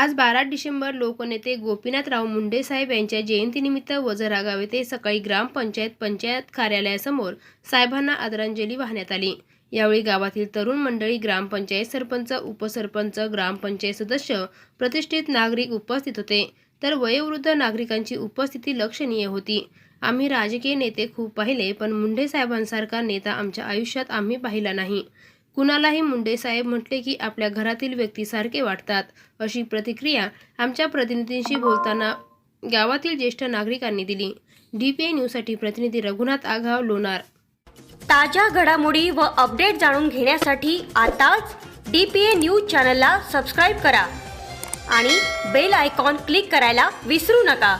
आज बारा डिसेंबर लोकनेते गोपीनाथराव मुंडे साहेब यांच्या जयंतीनिमित्त वजरा गाव येथे सकाळी ग्रामपंचायत पंचायत कार्यालयासमोर साहेबांना आदरांजली वाहण्यात आली. यावेळी गावातील तरुण मंडळी ग्रामपंचायत सरपंच उपसरपंच ग्रामपंचायत सदस्य प्रतिष्ठित नागरिक उपस्थित होते. तर वयोवृद्ध नागरिकांची उपस्थिती लक्षणीय होती. आम्ही राजकीय नेते खूप पाहिले पण मुंडे साहेबांसारखा नेता आमच्या आयुष्यात आम्ही पाहिला नाही. कुणालाही मुंडे साहेब म्हटले की आपल्या घरातील व्यक्तीसारखे वाटतात अशी प्रतिक्रिया आमच्या प्रतिनिधींशी बोलताना गावातील ज्येष्ठ नागरिकांनी दिली. डी पी ए न्यूजसाठी प्रतिनिधी रघुनाथ आघाव लोणार. ताज्या घडामोडी व अपडेट जाणून घेण्यासाठी आताच डी पी ए न्यूज चॅनलला सबस्क्राईब करा आणि बेल आयकॉन क्लिक करायला विसरू नका.